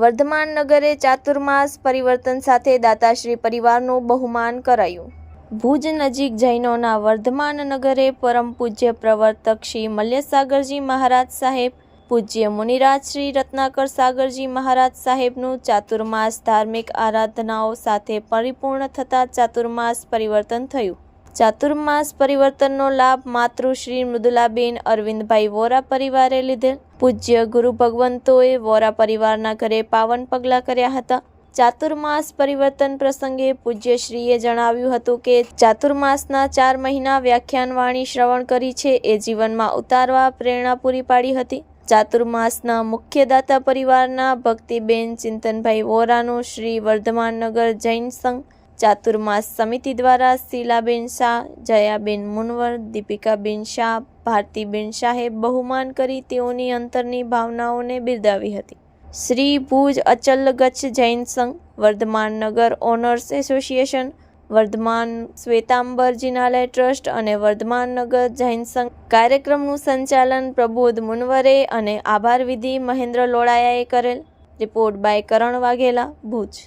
વર્ધમાન નગરે ચાતુર્માસ પરિવર્તન સાથે દાતાશ્રી પરિવારનું બહુમાન કરાયું. ભુજ નજીક જૈનોના વર્ધમાન નગરે પરમ પૂજ્ય પ્રવર્તક શ્રી મલ્યસાગરજી મહારાજ સાહેબ, પૂજ્ય મુનિરાજ શ્રી રત્નાકર સાગરજી મહારાજ સાહેબનું ચાતુર્માસ ધાર્મિક આરાધનાઓ સાથે પરિપૂર્ણ થતાં ચાતુર્માસ પરિવર્તન થયું. ચાતુર્માસ પરિવર્તનનો લાભ માતૃશ્રી મૃદુલાબેન અરવિંદભાઈ વોરા પરિવારે લીધેલ. પૂજ્ય ગુરુ ભગવંતોએ વોરા પરિવારના ઘરે પાવન પગલાં કર્યા હતા. ચાતુર્માસ પરિવર્તન પ્રસંગે પૂજ્યશ્રીએ જણાવ્યું હતું કે ચાતુર્માસના ચાર મહિના વ્યાખ્યાનવાણી શ્રવણ કરી છે એ જીવનમાં ઉતારવા પ્રેરણા પૂરી પાડી હતી. ચાતુર્માસના મુખ્ય દાતા પરિવારના ભક્તિબેન ચિંતનભાઈ વોરાનું શ્રી વર્ધમાનનગર જૈન સંઘ ચાતુર્માસ સમિતિ દ્વારા શીલાબેન શાહ, જયાબેન મુનવર, દીપિકાબેન શાહ, ભારતીબેન શાહે બહુમાન કરી તેઓની અંતરની ભાવનાઓને બિરદાવી હતી. શ્રી ભુજ અચલ ગચ્છ Jain Sangh, Vardhman Nagar owners association, Vardhman Shwetambar Jinalay trust અને વર્ધમાન નગર જૈન સંઘ કાર્યક્રમનું સંચાલન પ્રબોધ મુનવરે અને આભાર વિધિ મહેન્દ્ર લોડાયાએ કરેલ. Report by Karan Vaghela, Bhuj.